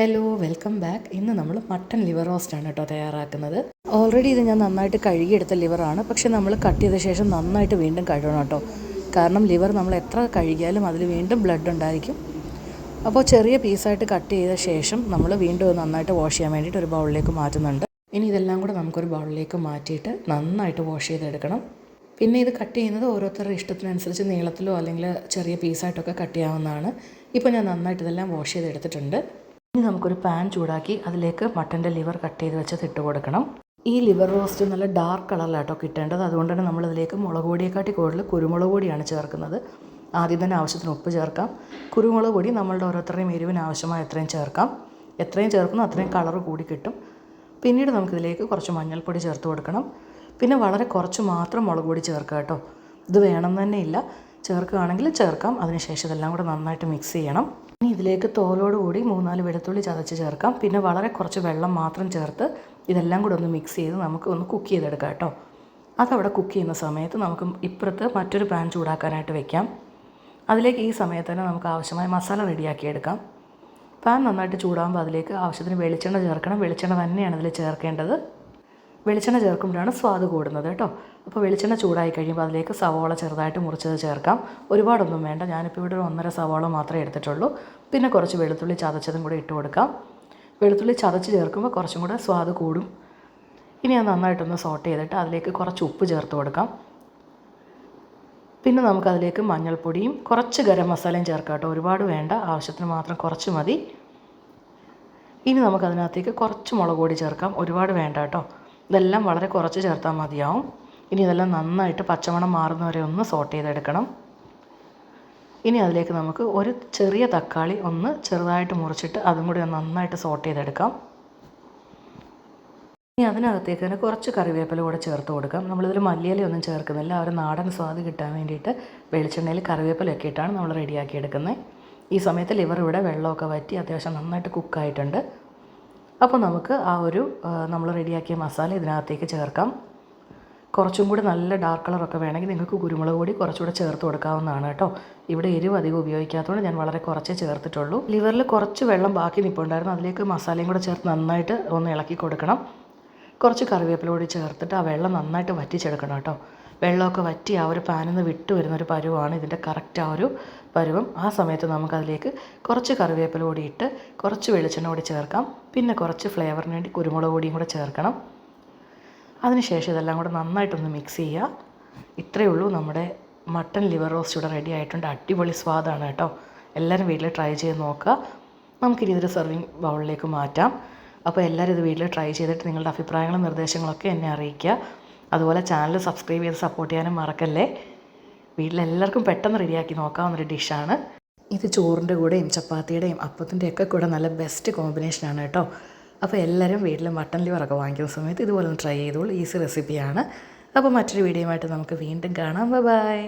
Hello welcome back ഇന്ന് നമ്മൾ mutton liver റോസ്റ്റാണ് കേട്ടോ തയ്യാറാക്കുന്നത്. ഓൾറെഡി ഇത് ഞാൻ നന്നായിട്ട് കഴുകിയെടുത്ത ലിവറാണ് പക്ഷേ നമ്മൾ കട്ട് ചെയ്ത ശേഷം നന്നായിട്ട് വീണ്ടും കഴുകണം കേട്ടോ. കാരണം ലിവർ നമ്മൾ എത്ര കഴുകിയാലും അതിൽ വീണ്ടും ബ്ലഡ് ഉണ്ടായിരിക്കും. അപ്പോൾ ചെറിയ പീസായിട്ട് കട്ട് ചെയ്ത ശേഷം നമ്മൾ വീണ്ടും നന്നായിട്ട് വാഷ് ചെയ്യാൻ വേണ്ടിയിട്ട് ഒരു ബൗളിലേക്ക് മാറ്റുന്നുണ്ട്. ഇനി ഇതെല്ലാം കൂടെ നമുക്കൊരു ബൗളിലേക്ക് മാറ്റിയിട്ട് നന്നായിട്ട് വാഷ് ചെയ്തെടുക്കണം. പിന്നെ ഇത് കട്ട് ചെയ്യുന്നത് ഓരോരുത്തരുടെ ഇഷ്ടത്തിനനുസരിച്ച് നീളത്തിലോ അല്ലെങ്കിൽ ചെറിയ പീസായിട്ടൊക്കെ കട്ട് ചെയ്യാവുന്നതാണ്. ഇപ്പോൾ ഞാൻ നന്നായിട്ട് ഇതെല്ലാം വാഷ് ചെയ്തെടുത്തിട്ടുണ്ട്. ഇനി നമുക്കൊരു പാൻ ചൂടാക്കി അതിലേക്ക് മട്ടന്റെ ലിവർ കട്ട് ചെയ്ത് വെച്ചത് ഇട്ട് കൊടുക്കണം. ഈ ലിവർ റോസ്റ്റ് നല്ല ഡാർക്ക് കളറിലാട്ടോ കിട്ടേണ്ടത്. അതുകൊണ്ട് തന്നെ നമ്മളിതിലേക്ക് മുളക് പൊടിയെക്കാട്ടി കൂടുതൽ കുരുമുളക് പൊടിയാണ് ചേർക്കുന്നത്. ആദ്യം തന്നെ ആവശ്യത്തിന് ഉപ്പ് ചേർക്കാം. കുരുമുളക് പൊടി നമ്മളുടെ ഓരോരുത്തരുടെയും എരിവിന് ആവശ്യമായ എത്രയും ചേർക്കാം. എത്രയും ചേർക്കുന്നു അത്രയും കളർ കൂടി കിട്ടും. പിന്നീട് നമുക്കിതിലേക്ക് കുറച്ച് മഞ്ഞൾപ്പൊടി ചേർത്ത് കൊടുക്കണം. പിന്നെ വളരെ കുറച്ച് മാത്രം മുളക് പൊടി ചേർക്കുക കേട്ടോ. ഇത് വേണം തന്നെ ഇല്ല. ചേർക്കുകയാണെങ്കിൽ ചേർക്കാം. അതിനുശേഷം ഇതെല്ലാം കൂടെ നന്നായിട്ട് മിക്സ് ചെയ്യണം. ഇനി ഇതിലേക്ക് തോലോട് കൂടി മൂന്നാൽ വെളുത്തുള്ളി ചതച്ച് ചേർക്കാം. പിന്നെ വളരെ കുറച്ച് വെള്ളം മാത്രം ചേർത്ത് ഇതെല്ലാം കൂടെ ഒന്ന് മിക്സ് ചെയ്ത് നമുക്ക് ഒന്ന് കുക്ക് ചെയ്തെടുക്കാം കേട്ടോ. അതവിടെ കുക്ക് ചെയ്യുന്ന സമയത്ത് നമുക്ക് ഇപ്പുറത്ത് മറ്റൊരു പാൻ ചൂടാക്കാനായിട്ട് വെക്കാം. അതിലേക്ക് ഈ സമയത്ത് തന്നെ നമുക്ക് ആവശ്യമായ മസാല റെഡിയാക്കി എടുക്കാം പാൻ നന്നായിട്ട് ചൂടാകുമ്പോൾ അതിലേക്ക് ആവശ്യത്തിന് വെളിച്ചെണ്ണ ചേർക്കണം. വെളിച്ചെണ്ണ തന്നെയാണ് ഇതിൽ ചേർക്കേണ്ടത്. വെളിച്ചെണ്ണ ചേർക്കുമ്പോഴാണ് സ്വാദ് കൂടുന്നത് കേട്ടോ. അപ്പോൾ വെളിച്ചെണ്ണ ചൂടായി കഴിയുമ്പോൾ അതിലേക്ക് സവോള ചെറുതായിട്ട് മുറിച്ചത് ചേർക്കാം. ഒരുപാടൊന്നും വേണ്ട. ഞാനിപ്പോൾ ഇവിടെ ഒരു ഒന്നര സവോള മാത്രമേ എടുത്തിട്ടുള്ളൂ. പിന്നെ കുറച്ച് വെളുത്തുള്ളി ചതച്ചതും കൂടെ ഇട്ട് കൊടുക്കാം. വെളുത്തുള്ളി ചതച്ച് ചേർക്കുമ്പോൾ കുറച്ചും കൂടെ സ്വാദ് കൂടും. ഇനി അത് നന്നായിട്ടൊന്ന് സോട്ട് ചെയ്തിട്ട് അതിലേക്ക് കുറച്ച് ഉപ്പ് ചേർത്ത് കൊടുക്കാം. പിന്നെ നമുക്കതിലേക്ക് മഞ്ഞൾപ്പൊടിയും കുറച്ച് ഗരം മസാലയും ചേർക്കാം കേട്ടോ. ഒരുപാട് വേണ്ട. ആവശ്യത്തിന് മാത്രം കുറച്ച് മതി. ഇനി നമുക്കതിനകത്തേക്ക് കുറച്ച് മുളക് പൊടി ചേർക്കാം. ഒരുപാട് വേണ്ട കേട്ടോ. ഇതെല്ലാം വളരെ കുറച്ച് ചേർത്താൽ മതിയാവും. ഇനി ഇതെല്ലാം നന്നായിട്ട് പച്ചമണം മാറുന്നവരെ ഒന്ന് സോട്ട് ചെയ്തെടുക്കണം. ഇനി അതിലേക്ക് നമുക്ക് ഒരു ചെറിയ തക്കാളി ഒന്ന് ചെറുതായിട്ട് മുറിച്ചിട്ട് അതും കൂടി നന്നായിട്ട് സോട്ട് ചെയ്തെടുക്കാം. ഇനി അതിനകത്തേക്ക് തന്നെ കുറച്ച് കറിവേപ്പില കൂടെ ചേർത്ത് കൊടുക്കാം. നമ്മളിതിൽ മല്ലിയിലൊന്നും ചേർക്കുന്നില്ല. ആ ഒരു നാടൻ സ്വാദ് കിട്ടാൻ വേണ്ടിയിട്ട് വെളിച്ചെണ്ണയിൽ കറിവേപ്പിലൊക്കെ ഇട്ടാണ് നമ്മൾ റെഡിയാക്കി എടുക്കുന്നത് ഈ സമയത്ത് ലിവർ ഇവിടെ വെള്ളമൊക്കെ വറ്റി അത്യാവശ്യം നന്നായിട്ട് കുക്കായിട്ടുണ്ട് അപ്പോൾ നമുക്ക് ആ ഒരു നമ്മൾ റെഡിയാക്കിയ മസാല ഇതിനകത്തേക്ക് ചേർക്കാം. കുറച്ചും കൂടി നല്ല ഡാർക്ക് കളറൊക്കെ വേണമെങ്കിൽ നിങ്ങൾക്ക് കുരുമുളക് പൊടി കുറച്ചുകൂടെ ചേർത്ത് കൊടുക്കാവുന്നതാണ് കേട്ടോ. ഇവിടെ എരിവ് അധികം ഉപയോഗിക്കാത്തതുകൊണ്ട് ഞാൻ വളരെ കുറച്ചേ ചേർത്തിട്ടുള്ളൂ. ലിവറിൽ കുറച്ച് വെള്ളം ബാക്കി നിൽപ്പുണ്ടായിരുന്നു അതിലേക്ക് മസാലയും കൂടെ ചേർത്ത് നന്നായിട്ട് ഒന്ന് ഇളക്കി കൊടുക്കണം. കുറച്ച് കറിവേപ്പില കൂടി ചേർത്തിട്ട് ആ വെള്ളം നന്നായിട്ട് വറ്റിച്ചെടുക്കണം കേട്ടോ. വെള്ളമൊക്കെ വറ്റി ആ ഒരു പാനിൽ നിന്ന് വിട്ട് വരുന്നൊരു പരുവമാണ് ഇതിന്റെ കറക്റ്റ് ആ ഒരു പരുവം. ആ സമയത്ത് നമുക്കതിലേക്ക് കുറച്ച് കറിവേപ്പില കൂടി ഇട്ട് കുറച്ച് വെളിച്ചെണ്ണ കൂടി ചേർക്കാം. പിന്നെ കുറച്ച് ഫ്ലേവറിന് വേണ്ടി കുരുമുളക് പൊടിയും കൂടെ ചേർക്കണം. അതിനുശേഷം ഇതെല്ലാം കൂടെ നന്നായിട്ടൊന്ന് മിക്സ് ചെയ്യുക ഇത്രയേ ഉള്ളൂ. നമ്മുടെ മട്ടൺ ലിവർ റോസ്റ്റ് ഇവിടെ റെഡി ആയിട്ടുണ്ട്. അടിപൊളി സ്വാദാണ് കേട്ടോ. എല്ലാവരും വീട്ടിൽ ട്രൈ ചെയ്ത് നോക്കുക. നമുക്കിനി ഇതൊരു സെർവിങ് ബൗളിലേക്ക് മാറ്റാം. അപ്പോൾ എല്ലാവരും ഇത് വീട്ടിൽ ട്രൈ ചെയ്തിട്ട് നിങ്ങളുടെ അഭിപ്രായങ്ങളും നിർദ്ദേശങ്ങളൊക്കെ എന്നെ അറിയിക്കുക. അതുപോലെ ചാനൽ സബ്സ്ക്രൈബ് ചെയ്ത് സപ്പോർട്ട് ചെയ്യാനും മറക്കല്ലേ? വീട്ടിലെല്ലാവർക്കും പെട്ടെന്ന് റെഡിയാക്കി നോക്കാവുന്നൊരു ഡിഷാണ് ഇത് ചോറിന്റെ കൂടെയും ചപ്പാത്തിയുടെയും അപ്പത്തിന്റെ ഒക്കെ കൂടെ നല്ല ബെസ്റ്റ് കോമ്പിനേഷനാണ് കേട്ടോ. അപ്പോൾ എല്ലാവരും വീട്ടിൽ മട്ടൻ ലിവറൊക്കെ വാങ്ങിക്കുന്ന സമയത്ത് ഇതുപോലെ ട്രൈ ചെയ്തോളൂ. ഈസി റെസിപ്പിയാണ് അപ്പോൾ മറ്റൊരു വീഡിയോയുമായിട്ട് നമുക്ക് വീണ്ടും കാണാം. ബൈ